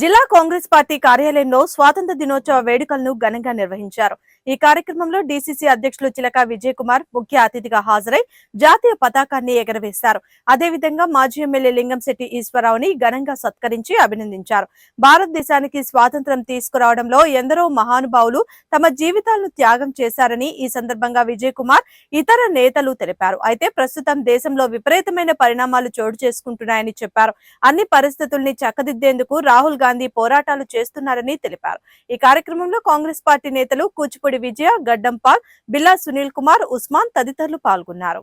జిల్లా కాంగ్రెస్ పార్టీ కార్యాలయంలో స్వాతంత్ర దినోత్సవ వేడుకలను ఘనంగా నిర్వహించారు. ఈ కార్యక్రమంలో డీసీసీ అధ్యక్షులు చిలక విజయ్ కుమార్ ముఖ్య అతిథిగా హాజరై జాతీయ పతాకాన్ని ఎగరవేశారు. అదేవిధంగా మాజీ ఎమ్మెల్యే లింగంశెట్టి ఈశ్వరరావుని ఘనంగా సత్కరించి అభినందించారు. భారతదేశానికి స్వాతంత్రం తీసుకురావడంలో ఎందరో మహానుభావులు తమ జీవితాలను త్యాగం చేశారని ఈ సందర్భంగా విజయ్ కుమార్ ఇతర నేతలు తెలిపారు. అయితే ప్రస్తుతం దేశంలో విపరీతమైన పరిణామాలు చోటు చేసుకుంటున్నాయని చెప్పారు. అన్ని పరిస్థితుల్ని చక్కదిద్దేందుకు రాహుల్ గాంధీ పోరాటాలు చేస్తున్నారని తెలిపారు. ఈ కార్యక్రమంలో కాంగ్రెస్ పార్టీ నేతలు కూచిపూడి విజయ గడ్డంపాల్ బిల్లా సునీల్ కుమార్ ఉస్మాన్ తదితరులు పాల్గొన్నారు.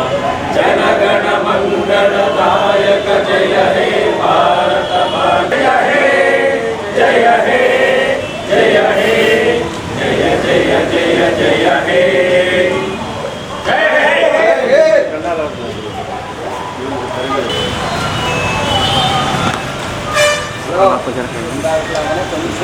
वापस रखेंगे।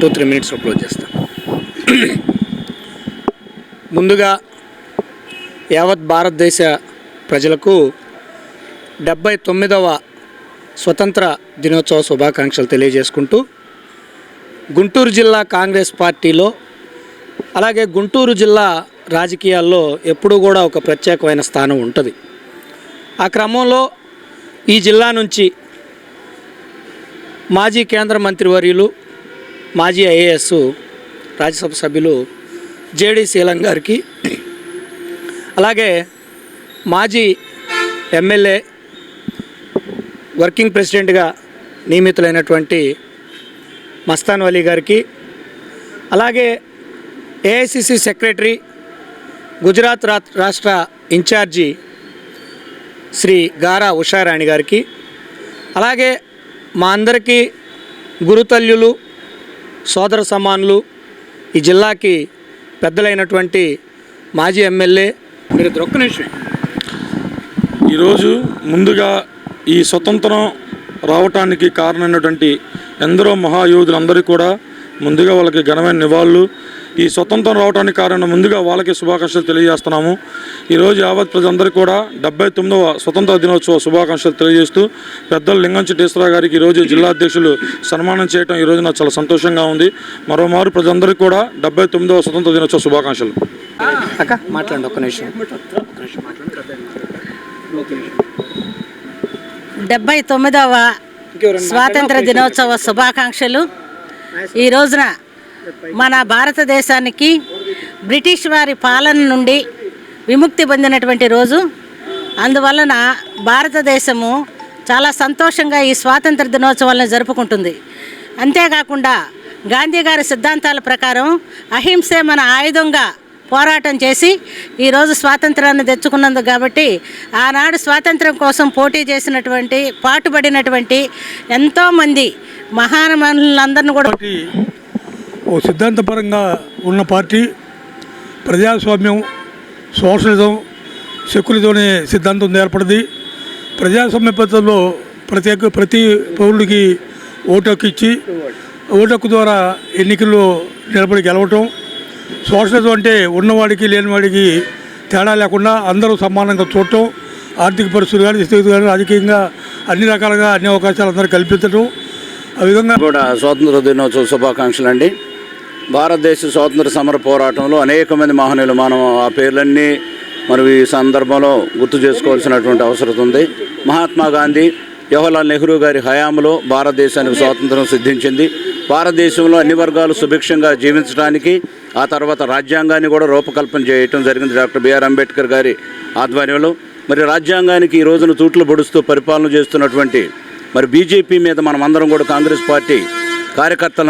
టూ త్రీ మినిట్స్లో క్లోజ్ చేస్తాను ముందుగా యావత్ భారతదేశ ప్రజలకు డెబ్బై తొమ్మిదవ స్వతంత్ర దినోత్సవ శుభాకాంక్షలు తెలియజేసుకుంటూ గుంటూరు జిల్లా కాంగ్రెస్ పార్టీలో అలాగే గుంటూరు జిల్లా రాజకీయాల్లో ఎప్పుడూ కూడా ఒక ప్రత్యేకమైన స్థానం ఉంటుంది. ఆ క్రమంలో ఈ జిల్లా నుంచి మాజీ కేంద్ర మంత్రివర్యులు మాజీ ఐఏఎస్ రాజ్యసభ సభ్యులు జేడి శీలం గారికి అలాగే మాజీ ఎమ్మెల్యే వర్కింగ్ ప్రెసిడెంట్గా నియమితులైనటువంటి మస్తాన్ వలీ గారికి అలాగే ఏఐసిసి సెక్రటరీ గుజరాత్ రా రాష్ట్ర ఇన్ఛార్జి శ్రీ గారా ఉషారాణి గారికి అలాగే మా అందరికీ గురుతల్యులు సోదర సమానులు ఈ జిల్లాకి పెద్దలైనటువంటి మాజీ ఎమ్మెల్యే మీరు ఇద్దరు నిమిషం ఈరోజు ముందుగా ఈ స్వతంత్రం రావటానికి కారణమైనటువంటి ఎందరో మహాయోధులందరూ కూడా ముందుగా వాళ్ళకి ఘనమైన నివాళులు. ఈ స్వతంత్రం రావడానికి కారణం ముందుగా వాళ్ళకి శుభాకాంక్షలు తెలియజేస్తున్నాము. ఈరోజు యావత్ ప్రజలందరికీ కూడా డెబ్బై తొమ్మిదవ స్వతంత్ర దినోత్సవ శుభాకాంక్షలు తెలియజేస్తూ పెద్దలు లింగంచెట్టేశ్వరరావు గారికి ఈరోజు జిల్లా అధ్యక్షులు సన్మానం చేయడం ఈరోజు నాకు చాలా సంతోషంగా ఉంది. మరోమారు ప్రజలందరికీ కూడా డెబ్బై తొమ్మిదవ స్వతంత్ర దినోత్సవ శుభాకాంక్షలు. అక్క మాట్లాడండి ఒక్క నిమిషం. డెబ్బై తొమ్మిదవ స్వాతంత్ర దినోత్సవ శుభాకాంక్షలు. ఈ రోజున మన భారతదేశానికి బ్రిటిష్ వారి పాలన నుండి విముక్తి పొందినటువంటి రోజు. అందువలన భారతదేశము చాలా సంతోషంగా ఈ స్వాతంత్ర దినోత్సవాలను జరుపుకుంటుంది. అంతేకాకుండా గాంధీ గారి సిద్ధాంతాల ప్రకారం అహింసే మన ఆయుధంగా పోరాటం చేసి ఈరోజు స్వాతంత్రాన్ని తెచ్చుకున్నందు కాబట్టి ఆనాడు స్వాతంత్రం కోసం పోటీ చేసినటువంటి పాటుపడినటువంటి ఎంతోమంది మహానుమానులందరిని కూడా ఓ సిద్ధాంతపరంగా ఉన్న పార్టీ ప్రజాస్వామ్యం సోషలిజం సెక్యులిజం అనే సిద్ధాంతం ఏర్పడింది. ప్రజాస్వామ్య పద్ధతిలో ప్రతి ప్రతి పౌరుడికి ఓటు హక్కు ఇచ్చి ఓటు హక్కు ద్వారా ఎన్నికల్లో నిలబడి గెలవటం సోషలిజం అంటే ఉన్నవాడికి లేనివాడికి తేడా లేకుండా అందరూ సమానంగా చూడటం ఆర్థిక పరిస్థితులు కానీ స్థితి కానీ రాజకీయంగా అన్ని రకాలుగా అన్ని అవకాశాలు అందరూ కల్పించడం ఆ విధంగా కూడా స్వాతంత్ర దినోత్సవ శుభాకాంక్షలు అండి. భారతదేశ స్వాతంత్ర సమర పోరాటంలో అనేక మంది మహనీయులు మనం ఆ పేర్లన్నీ మరి ఈ సందర్భంలో గుర్తు చేసుకోవాల్సినటువంటి అవసరం ఉంది. మహాత్మా గాంధీ జవహర్లాల్ నెహ్రూ గారి హయాంలో భారతదేశానికి స్వాతంత్రం సిద్ధించింది. భారతదేశంలో అన్ని వర్గాలు సుభిక్షంగా జీవించడానికి ఆ తర్వాత రాజ్యాంగాన్ని కూడా రూపకల్పన చేయటం జరిగింది డాక్టర్ బిఆర్ అంబేద్కర్ గారి ఆధ్వర్యంలో. మరి రాజ్యాంగానికి ఈ రోజున తూట్లు పొడుస్తూ పరిపాలన చేస్తున్నటువంటి మరి బీజేపీ మీద మనం అందరం కూడా కాంగ్రెస్ పార్టీ కార్యకర్తలను